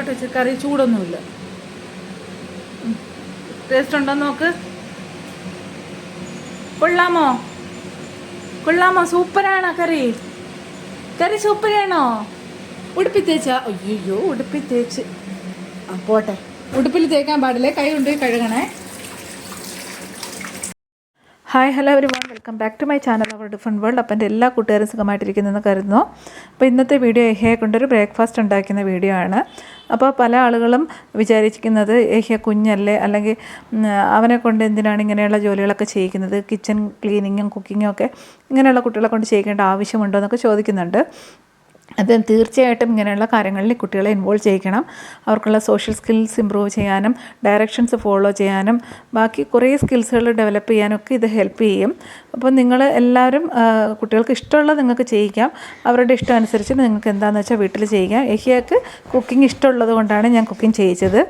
മേലോട്ട് വെച്ച് കറി ചൂടൊന്നുമില്ല. ടേസ്റ്റ് ഉണ്ടോ നോക്ക്. കൊള്ളാമോ? കൊള്ളാമോ? സൂപ്പറാണോ കറി. കറി സൂപ്പറാണോ? ഉടുപ്പി തേച്ച അയ്യോ ഉടുപ്പി തേച്ച് ആ പോട്ടെ. ഉടുപ്പിൽ തേക്കാൻ പാടില്ലേ? കൈ കൊണ്ട് കഴുകണേ. Hi hello every one welcome back to my channel our different world അപ്പം എന്റെ എല്ലാ കൂട്ടുകാരും സുഖമായിട്ടിരിക്കുന്നതെന്ന് കരുതുന്നു. അപ്പോൾ ഇന്നത്തെ വീഡിയോ എഹ്യയെ കൊണ്ടൊരു ബ്രേക്ക്ഫാസ്റ്റ് ഉണ്ടാക്കുന്ന വീഡിയോ ആണ്. അപ്പോൾ പല ആളുകളും വിചാരിക്കുന്നത് ഏഹ്യ കുഞ്ഞല്ലേ? അല്ലെങ്കിൽ അവനെ കൊണ്ട് എന്തിനാണ് ഇങ്ങനെയുള്ള ജോലികളൊക്കെ ചെയ്യിക്കുന്നത്? കിച്ചൺ ക്ലീനിങ്ങും കുക്കിങ്ങും ഒക്കെ ഇങ്ങനെയുള്ള കുട്ടികളെ കൊണ്ട് ചെയ്യിക്കേണ്ട ആവശ്യമുണ്ടോ എന്നൊക്കെ ചോദിക്കുന്നുണ്ട്. അത് തീർച്ചയായിട്ടും ഇങ്ങനെയുള്ള കാര്യങ്ങളിൽ കുട്ടികളെ ഇൻവോൾവ് ചെയ്യിക്കണം. അവർക്കുള്ള സോഷ്യൽ സ്കിൽസ് ഇമ്പ്രൂവ് ചെയ്യാനും ഡയറക്ഷൻസ് ഫോളോ ചെയ്യാനും ബാക്കി കുറേ സ്കിൽസുകൾ ഡെവലപ്പ് ചെയ്യാനൊക്കെ ഇത് ഹെൽപ്പ് ചെയ്യും. അപ്പോൾ നിങ്ങൾ എല്ലാവരും കുട്ടികൾക്ക് ഇഷ്ടമുള്ളത് നിങ്ങൾക്ക് ചെയ്യിക്കാം. അവരുടെ ഇഷ്ടം അനുസരിച്ച് നിങ്ങൾക്ക് എന്താണെന്ന് വെച്ചാൽ വീട്ടിൽ ചെയ്യിക്കാം എഹിയക്ക് കുക്കിംഗ് ഇഷ്ടമുള്ളത് കൊണ്ടാണ് ഞാൻ കുക്കിംഗ് ചെയ്യിച്ചത്.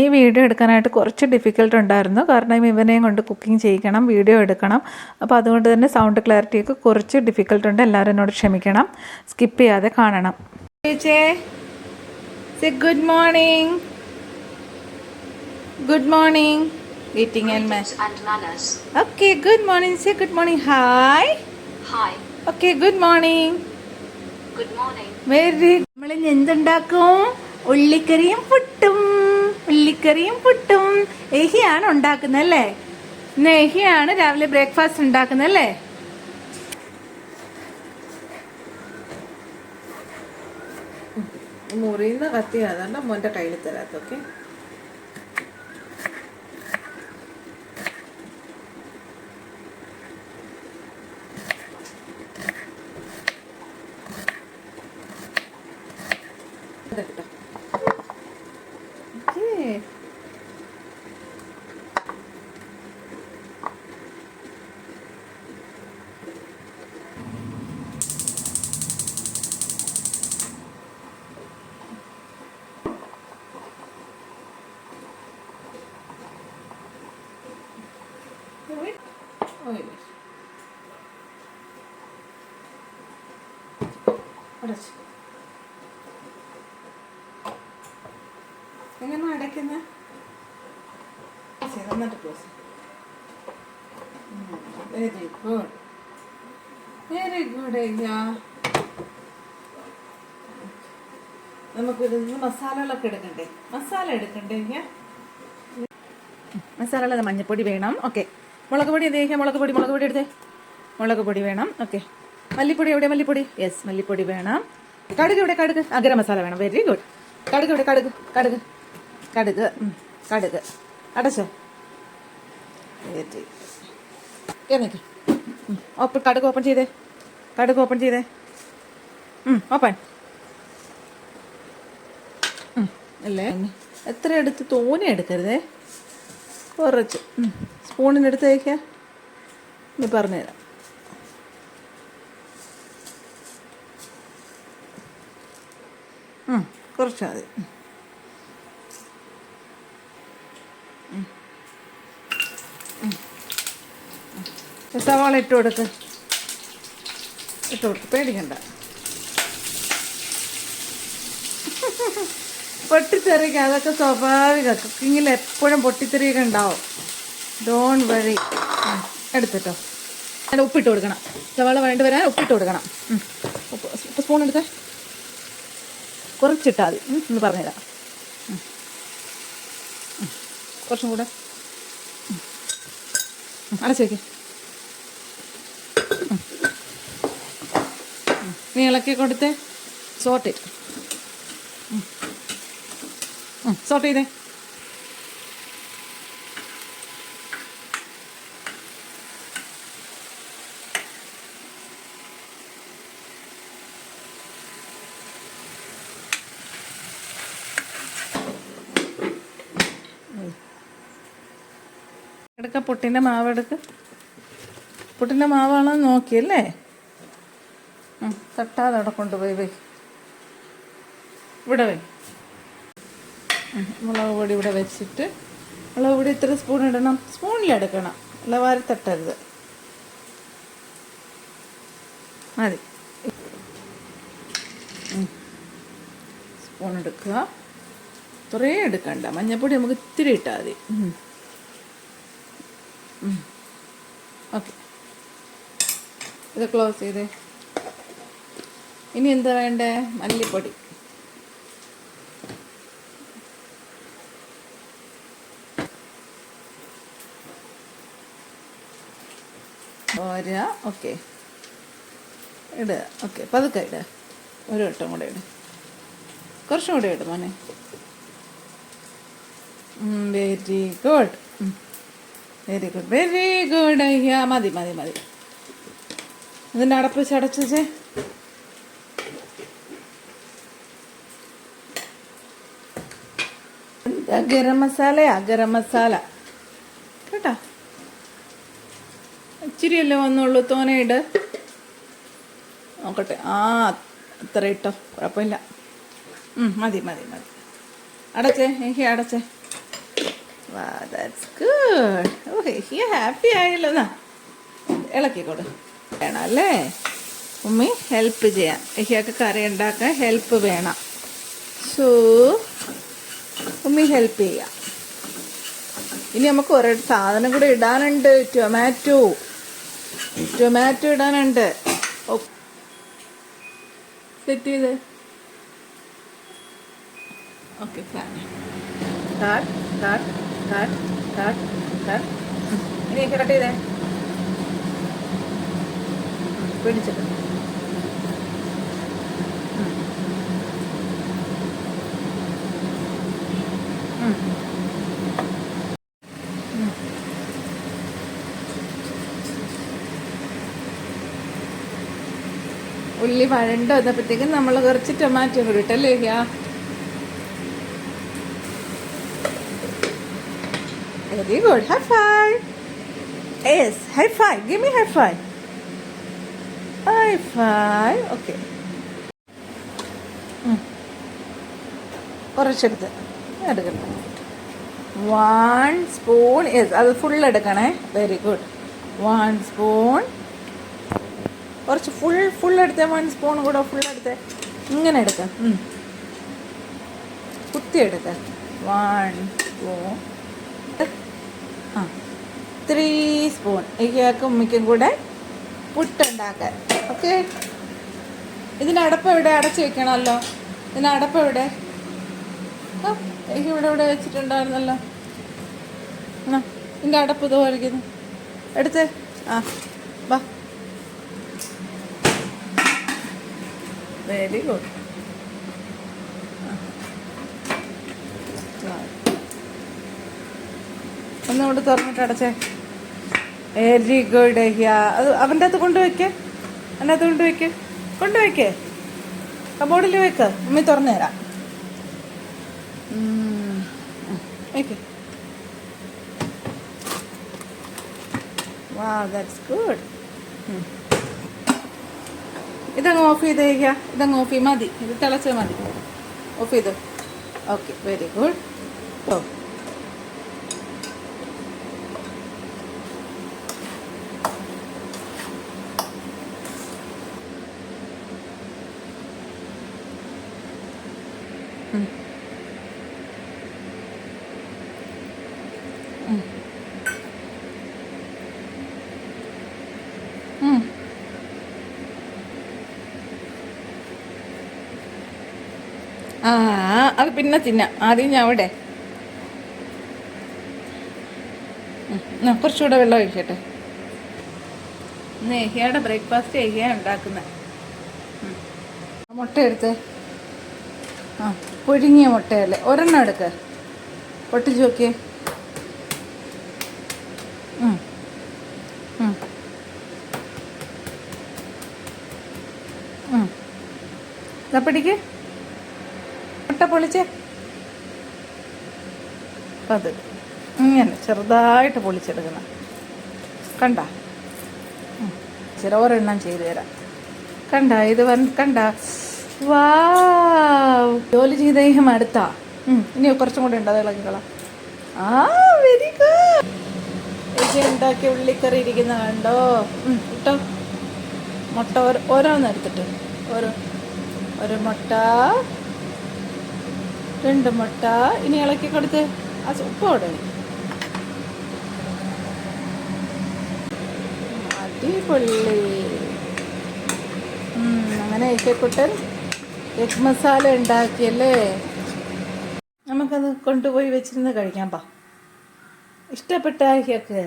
ഈ വീഡിയോ എടുക്കാനായിട്ട് കുറച്ച് ഡിഫിക്കൽട്ട് ഉണ്ടായിരുന്നു. കാരണം ഇവനെയും കൊണ്ട് കുക്കിംഗ് ചെയ്യിക്കണം വീഡിയോ എടുക്കണം. അപ്പോൾ അതുകൊണ്ട് തന്നെ സൗണ്ട് ക്ലാരിറ്റിയൊക്കെ കുറച്ച് ഡിഫിക്കൽട്ട് ഉണ്ട്. എല്ലാവരും എന്നോട് ക്ഷമിക്കണം. സ്കിപ്പ് ചെയ്യാതെ കാണണം. Good morning good morning meeting and and manners. Okay good morning say good morning hi Hi. Okay good morning good morning very നമ്മൾ എന്തുണ്ടാക്കും? ഉള്ളിക്കറിയും പുട്ടും ഉള്ളിക്കറിയും പുട്ടും. എഹിയാണ് ഉണ്ടാക്കുന്നത് അല്ലേ? ഇന്ന് എഹിയാണ് രാവിലെ ബ്രേക്ക്ഫാസ്റ്റ് ഉണ്ടാക്കുന്നത് അല്ലേ? മുറിയുന്ന കത്തി അതുകൊണ്ട് മോന്റെ കയ്യിൽ തരാത്തൊക്കെ Okay. Wait. Yes. അടച്ചു എങ്ങനെ അടയ്ക്കുന്നത് എന്നിട്ട് close very good very good അയ്യാ നമുക്ക് ഇതിന്ന് മസാലകളൊക്കെ എടുക്കണ്ടേ മസാല എടുക്കണ്ടേ മസാല മഞ്ഞപ്പൊടി വേണം ഓക്കെ മുളക് പൊടി എന്ത് മുളക് പൊടി മുളക് പൊടി എടുത്തേ. മുളക് പൊടി വേണം. ഓക്കെ. മല്ലിപ്പൊടി എവിടെ മല്ലിപ്പൊടി? യെസ് മല്ലിപ്പൊടി വേണം. കടുക് എവിടെ? കടുക്. അഗര മസാല വേണം. വെരി ഗുഡ് കടുക് എവിടെ? കടുക്. കടുക്. കടുക്. കടുക്. അടച്ചോ? വെരി എന്നൊക്കെ ഓപ്പൺ കടുക് ഓപ്പൺ ചെയ്തേ. കടുക് ഓപ്പൺ ചെയ്തേ. ഓപ്പൺ അല്ലേ? എത്ര എടുത്ത് തോനെ എടുക്കരുതേ? കുറച്ച്. സ്പൂണിനെടുത്ത് വയ്ക്കുക ഇനി പറഞ്ഞുതരാം കുറച്ച് മതി. സവാള ഇട്ട് കൊടുക്ക്. ഇട്ട് കൊടുക്ക് പേടിക്കണ്ട. പൊട്ടിത്തെറിക്ക് അതൊക്കെ സ്വാഭാവിക. കുക്കിങ്ങിൽ എപ്പോഴും പൊട്ടിത്തെറിയൊക്കെ ഉണ്ടാവും. ഡോൺ വഴി എടുത്തിട്ടോ. അതിൽ ഉപ്പിട്ട് കൊടുക്കണം. സവാള വേണ്ടി വരാൻ ഉപ്പിട്ട് കൊടുക്കണം. ഉപ്പ് ഉപ്പ് സ്പൂൺ എടുത്തേ. കുറച്ചിട്ടാൽ മതി. ഒന്ന് പറഞ്ഞുതരാം. കുറച്ചും കൂടെ. അടച്ച് വയ്ക്ക്. നീ ഇളക്കി കൊടുത്തേ. സോട്ട് ഇട്ട് സോട്ട് ചെയ്തേ. എടുക്ക പുട്ടിന്റെ മാവ് എടുക്ക്. പുട്ടിന്റെ മാവാണോ നോക്കിയല്ലേ? തട്ടാതെ അവിടെ കൊണ്ടുപോയി വൈ. ഇവിടെ വൈ. മുളക് പൊടി ഇവിടെ വെച്ചിട്ട് മുളക് പൊടി ഇത്ര സ്പൂൺ ഇടണം. സ്പൂണിലെടുക്കണം അല്ല വാരി തട്ടരുത്. മതി. സ്പൂൺ എടുക്കുക. കുറേ എടുക്കണ്ട. മഞ്ഞപ്പൊടി നമുക്ക് ഇത്തിരി ഇട്ടാൽ മതി. ഓക്കെ. ഇത് ക്ലോസ് ചെയ്തേ. ഇനി എന്താ വേണ്ടേ? മല്ലിപ്പൊടി. ഓര ഓക്കെ. ഇട് ഓക്കെ. പതുക്കെ ഇട്. ഒരു വട്ടം കൂടെ ഇട്. കുറച്ചും കൂടെ ഇട് മോനെ. Very good. Very good very good അയ്യാ. മതി മതി മതി. ഇതിന്റെ അടപ്പ് ചടച്ചേ ഗരം മസാലയാ ഗരം മസാല. കേട്ടോ? ഇച്ചിരിയല്ലേ വന്നുള്ളൂ തോനയിട്ട് നോക്കട്ടെ. ആ അത്ര ഇട്ടോ. കുഴപ്പമില്ല. മതി മതി മതി. അടച്ചേ എനിക്ക് അടച്ചേ. വാ ദാറ്റ്സ് ഗുഡ് ഓ എനിക്ക് ഹാപ്പി ആയല്ലോ. എന്നാ ഇളക്കിക്കോട് വേണം അല്ലേ? ഉമ്മി ഹെൽപ്പ് ചെയ്യാം. എനിക്കൊക്കെ കറി ഉണ്ടാക്കാൻ ഹെൽപ്പ് വേണം. സോ ഉമ്മി ഹെൽപ്പ് ചെയ്യാം. ഇനി നമുക്ക് ഒരേ സാധനം കൂടെ ഇടാനുണ്ട്. ടൊമാറ്റോ ടൊമാറ്റോ ഇടാനുണ്ട്. സെറ്റ് ചെയ്ത്. ഓക്കെ കാട്ട് കാട്ട് ഉള്ളി വഴണ്ട് വന്നപ്പോഴത്തേക്കും നമ്മൾ കുറച്ച് ടൊമാറ്റോ കൂടി ഇട്ടല്ലേ യാ good. High five. Yes. High five. Give me high five. High five. Okay. Okay കുറച്ചെടുത്ത് എടുക്കണം വൺ സ്പൂൺ യെസ് അത് ഫുൾ എടുക്കണേ വെരി ഗുഡ് വൺ സ്പൂൺ കുറച്ച് ഫുൾ ഫുൾ എടുത്തേ വൺ സ്പൂൺ കൂടെ ഫുൾ എടുത്തേ ഇങ്ങനെ എടുക്കാം ഉം. കുത്തി എടുക്ക വൺ സ്പൂൺ ത്രീ സ്പൂൺ ഇയാൾക്കും ഉമ്മയ്ക്കും കൂടെ പുട്ടുണ്ടാക്കാൻ. ഓക്കെ ഇതിനടപ്പ് എവിടെ? അടച്ചു വെക്കണമല്ലോ. ഇതിനടപ്പ് എവിടെ? എനിക്ക് ഇവിടെ ഇവിടെ വെച്ചിട്ടുണ്ടായിരുന്നല്ലോ. ആ ഇതിന്റെ അടപ്പ് ഇതുപോലെ ഇരിക്കുന്നു എടുത്ത്. ആ വാ. വെരി ഗുഡ് ഒന്നുകൂടെ തുറന്നിട്ട് അടച്ചേ വെരി ഗുഡ് ഹിയാ അത് അവന്റെ അകത്ത് കൊണ്ടുവയ്ക്കേ. അവന്റെ അകത്ത് കൊണ്ടുവയ്ക്കേ. കൊണ്ടുവയ്ക്കേ. കബോർഡിൽ വെക്ക്. ഉമ്മി തുറന്നു തരാം. ഓക്കെ ഗുഡ് ഇതങ്ങ് ഓഫ് ചെയ്ത് കഴിക്കുക ഇതങ്ങ് ഓഫ് ചെയ്യും. മതി. ഇത് തിളച്ചത് മതി. ഓഫ് ചെയ്തു? ഓക്കെ വെരി ഗുഡ് ഓ. ആ അത് പിന്നെ തിന്നാം. ആദ്യം ഞാൻ അവിടെ. കുറച്ചുകൂടെ വെള്ളം ഒഴിക്കട്ടെ. ഇന്ന് ഏഹിയുടെ ബ്രേക്ക്ഫാസ്റ്റ് ഏഹിയ ഉണ്ടാക്കുന്നത് മുട്ട എടുത്ത്. ആ പുഴുങ്ങിയ മുട്ടയല്ലേ? ഒരെണ്ണം എടുക്ക്. പൊട്ടിച്ച് നോക്കിയേ. ഉം. ദാ പിടിക്ക്. മുട്ട പൊളിച്ചേ. അത് ഇങ്ങനെ ചെറുതായിട്ട് പൊളിച്ചെടുക്കണം. കണ്ട? ചിലവരെണ്ണം ചെയ്തു തരാം. കണ്ട? ഇത് വൻ കണ്ട? വാ ജോലി ചെയ്ത ഇഹം അടുത്താ. ഇനി കുറച്ചും കൂടെ ഉണ്ട്. അത് ഇളകിക്കളാം ആ വെരി ഗുഡ്. ഉള്ളിക്കറി ഇരിക്കുന്ന കണ്ടോ? ഉം, ഇട്ടോ? മുട്ട ഓരോ ഓരോന്ന് എടുത്തിട്ട് ഓരോ ഒരു മുട്ട രണ്ട് മുട്ട. ഇനി ഇളക്കി കൊടുത്ത് ആ ഉപ്പോടെ അടിപൊളി. ഉം, അങ്ങനെ ഏഷ്യക്കുട്ടൻ എഗ് മസാല ഉണ്ടാക്കിയല്ലേ? നമുക്കത് കൊണ്ടുപോയി വെച്ചിരുന്ന് കഴിക്കാം പാ. ഇഷ്ടപ്പെട്ട ഏഷ്യക്ക്